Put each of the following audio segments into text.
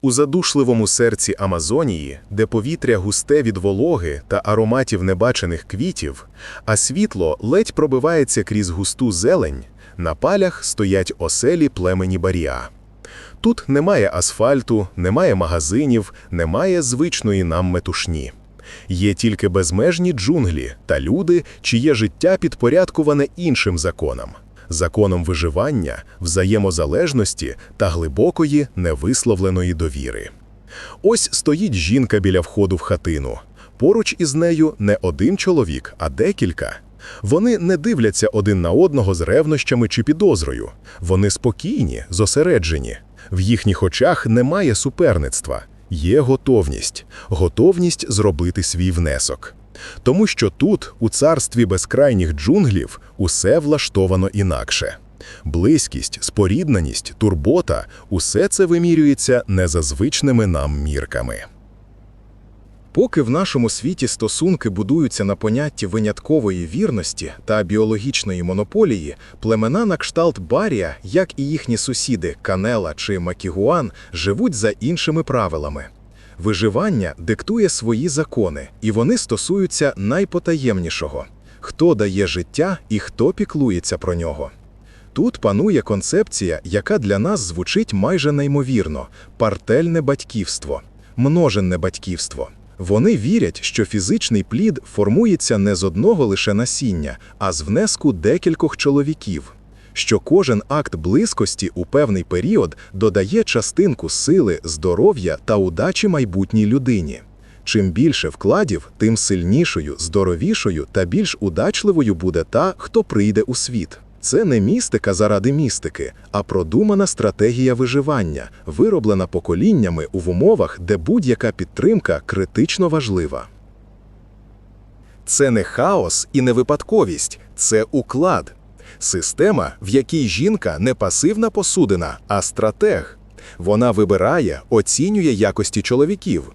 У задушливому серці Амазонії, де повітря густе від вологи та ароматів небачених квітів, а світло ледь пробивається крізь густу зелень, на палях стоять оселі племені Баріа. Тут немає асфальту, немає магазинів, немає звичної нам метушні. Є тільки безмежні джунглі та люди, чиє життя підпорядкуване іншим законам законом виживання, взаємозалежності та глибокої невисловленої довіри. Ось стоїть жінка біля входу в хатину. Поруч із нею не один чоловік, а декілька. Вони не дивляться один на одного з ревнощами чи підозрою. Вони спокійні, зосереджені. В їхніх очах немає суперництва, є готовність, готовність зробити свій внесок. Тому що тут, у царстві безкрайніх джунглів, усе влаштовано інакше. Близькість, спорідненість, турбота усе це вимірюється не за звичними нам мірками. Поки в нашому світі стосунки будуються на понятті виняткової вірності та біологічної монополії, племена на кшталт Барія, як і їхні сусіди Канела чи Макігуан, живуть за іншими правилами. Виживання диктує свої закони, і вони стосуються найпотаємнішого хто дає життя і хто піклується про нього. Тут панує концепція, яка для нас звучить майже неймовірно партельне батьківство, множенне батьківство. Вони вірять, що фізичний плід формується не з одного лише насіння, а з внеску декількох чоловіків, що кожен акт близькості у певний період додає частинку сили, здоров'я та удачі майбутній людині. Чим більше вкладів, тим сильнішою, здоровішою та більш удачливою буде та, хто прийде у світ. Це не містика заради містики, а продумана стратегія виживання, вироблена поколіннями в умовах, де будь-яка підтримка критично важлива. Це не хаос і не випадковість, це уклад. Система, в якій жінка не пасивна посудина, а стратег. Вона вибирає, оцінює якості чоловіків.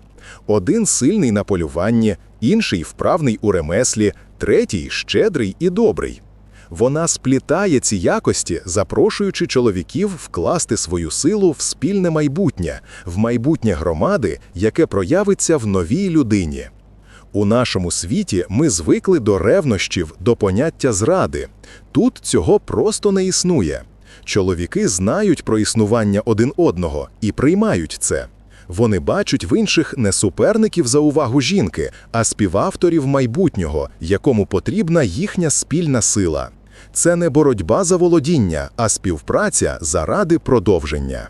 Один сильний на полюванні, інший вправний у ремеслі, третій щедрий і добрий. Вона сплітає ці якості, запрошуючи чоловіків вкласти свою силу в спільне майбутнє, в майбутнє громади, яке проявиться в новій людині. У нашому світі ми звикли до ревнощів, до поняття зради. Тут цього просто не існує. Чоловіки знають про існування один одного і приймають це. Вони бачать в інших не суперників за увагу жінки, а співавторів майбутнього, якому потрібна їхня спільна сила. Це не боротьба за володіння, а співпраця заради продовження.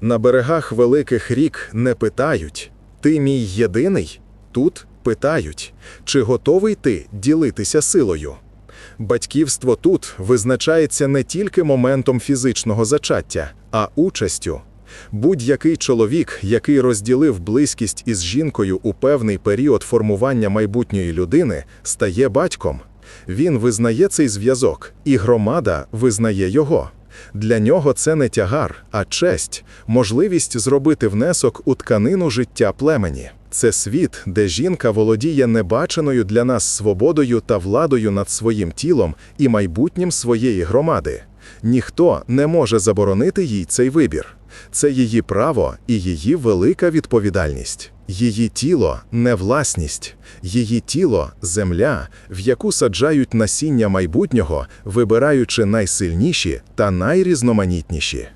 На берегах великих рік не питають Ти мій єдиний? Тут питають, чи готовий ти ділитися силою? Батьківство тут визначається не тільки моментом фізичного зачаття, а участю. Будь-який чоловік, який розділив близькість із жінкою у певний період формування майбутньої людини, стає батьком. Він визнає цей зв'язок, і громада визнає його. Для нього це не тягар, а честь, можливість зробити внесок у тканину життя племені. Це світ, де жінка володіє небаченою для нас свободою та владою над своїм тілом і майбутнім своєї громади. Ніхто не може заборонити їй цей вибір. Це її право і її велика відповідальність. Її тіло не власність, її тіло земля, в яку саджають насіння майбутнього, вибираючи найсильніші та найрізноманітніші.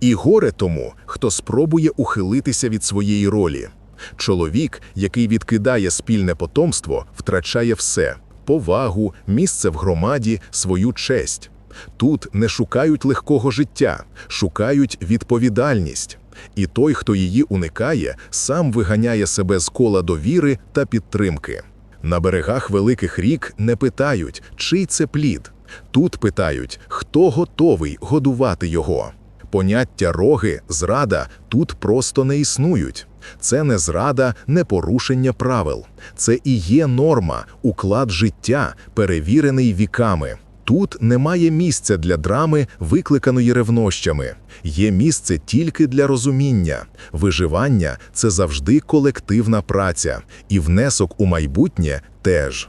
І горе тому, хто спробує ухилитися від своєї ролі. Чоловік, який відкидає спільне потомство, втрачає все повагу, місце в громаді, свою честь. Тут не шукають легкого життя, шукають відповідальність. І той, хто її уникає, сам виганяє себе з кола довіри та підтримки. На берегах великих рік не питають, чий це плід. Тут питають, хто готовий годувати його. Поняття роги, зрада тут просто не існують. Це не зрада, не порушення правил. Це і є норма, уклад життя, перевірений віками. Тут немає місця для драми, викликаної ревнощами. Є місце тільки для розуміння. Виживання це завжди колективна праця, і внесок у майбутнє теж.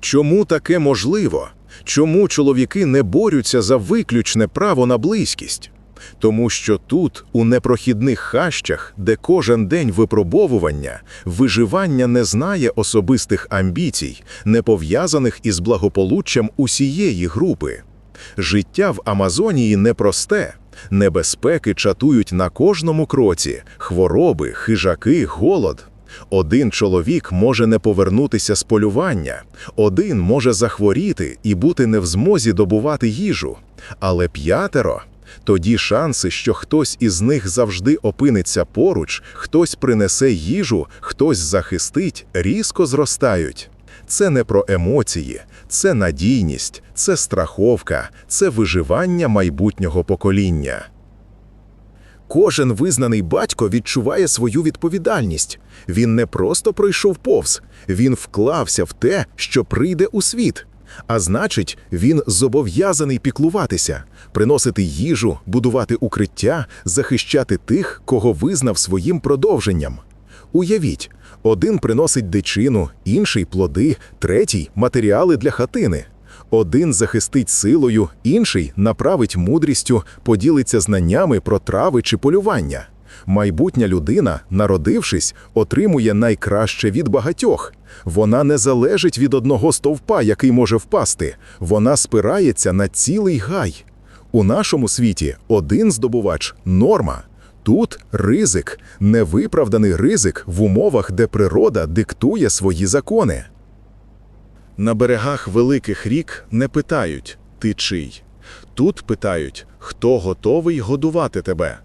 Чому таке можливо? Чому чоловіки не борються за виключне право на близькість? Тому що тут, у непрохідних хащах, де кожен день випробовування, виживання не знає особистих амбіцій, не пов'язаних із благополуччям усієї групи. Життя в Амазонії непросте. Небезпеки чатують на кожному кроці, хвороби, хижаки, голод. Один чоловік може не повернутися з полювання, один може захворіти і бути не в змозі добувати їжу, але п'ятеро. Тоді шанси, що хтось із них завжди опиниться поруч, хтось принесе їжу, хтось захистить, різко зростають. Це не про емоції, це надійність, це страховка, це виживання майбутнього покоління. Кожен визнаний батько відчуває свою відповідальність. Він не просто пройшов повз, він вклався в те, що прийде у світ. А значить, він зобов'язаний піклуватися, приносити їжу, будувати укриття, захищати тих, кого визнав своїм продовженням. Уявіть, один приносить дичину, інший плоди, третій матеріали для хатини. Один захистить силою, інший направить мудрістю, поділиться знаннями про трави чи полювання. Майбутня людина, народившись, отримує найкраще від багатьох. Вона не залежить від одного стовпа, який може впасти. Вона спирається на цілий гай. У нашому світі один здобувач норма. Тут ризик, невиправданий ризик в умовах, де природа диктує свої закони. На берегах великих рік не питають ти чий. Тут питають, хто готовий годувати тебе.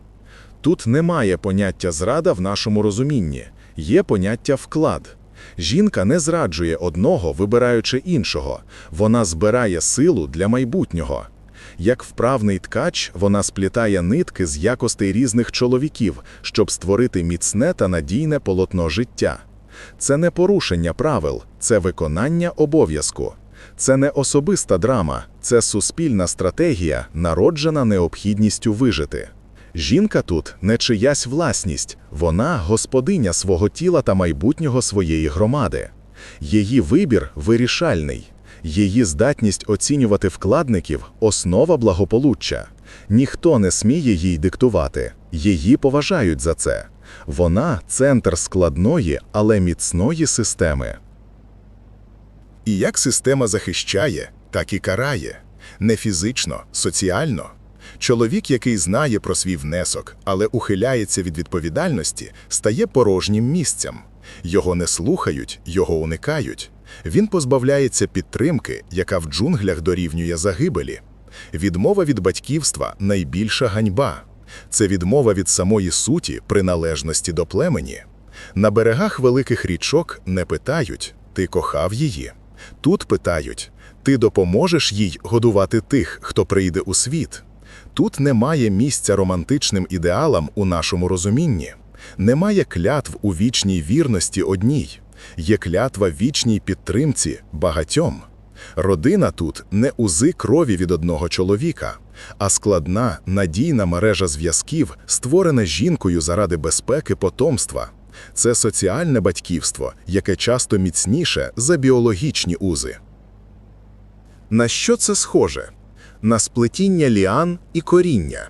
Тут немає поняття зрада в нашому розумінні, є поняття вклад. Жінка не зраджує одного, вибираючи іншого, вона збирає силу для майбутнього. Як вправний ткач, вона сплітає нитки з якостей різних чоловіків, щоб створити міцне та надійне полотно життя. Це не порушення правил, це виконання обов'язку. Це не особиста драма, це суспільна стратегія, народжена необхідністю вижити. Жінка тут не чиясь власність, вона господиня свого тіла та майбутнього своєї громади. Її вибір вирішальний, її здатність оцінювати вкладників основа благополуччя. Ніхто не сміє їй диктувати, її поважають за це. Вона центр складної, але міцної системи. І як система захищає, так і карає не фізично, соціально. Чоловік, який знає про свій внесок, але ухиляється від відповідальності, стає порожнім місцем. Його не слухають, його уникають. Він позбавляється підтримки, яка в джунглях дорівнює загибелі. Відмова від батьківства найбільша ганьба. Це відмова від самої суті приналежності до племені. На берегах великих річок не питають ти кохав її. Тут питають ти допоможеш їй годувати тих, хто прийде у світ. Тут немає місця романтичним ідеалам у нашому розумінні, немає клятв у вічній вірності одній, є клятва вічній підтримці багатьом. Родина тут не узи крові від одного чоловіка, а складна, надійна мережа зв'язків, створена жінкою заради безпеки потомства. Це соціальне батьківство, яке часто міцніше за біологічні узи. На що це схоже? На сплетіння ліан і коріння.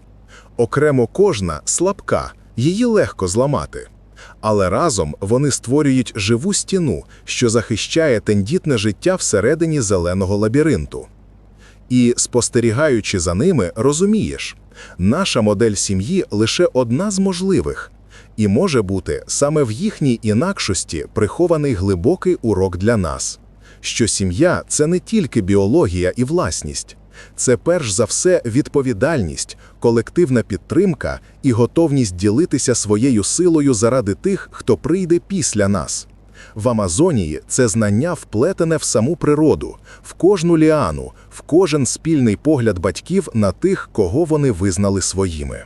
Окремо кожна слабка, її легко зламати. Але разом вони створюють живу стіну, що захищає тендітне життя всередині зеленого лабіринту. І, спостерігаючи за ними, розумієш, наша модель сім'ї лише одна з можливих, і може бути саме в їхній інакшості прихований глибокий урок для нас, що сім'я це не тільки біологія і власність, це перш за все відповідальність, колективна підтримка і готовність ділитися своєю силою заради тих, хто прийде після нас. В Амазонії це знання вплетене в саму природу, в кожну ліану, в кожен спільний погляд батьків на тих, кого вони визнали своїми.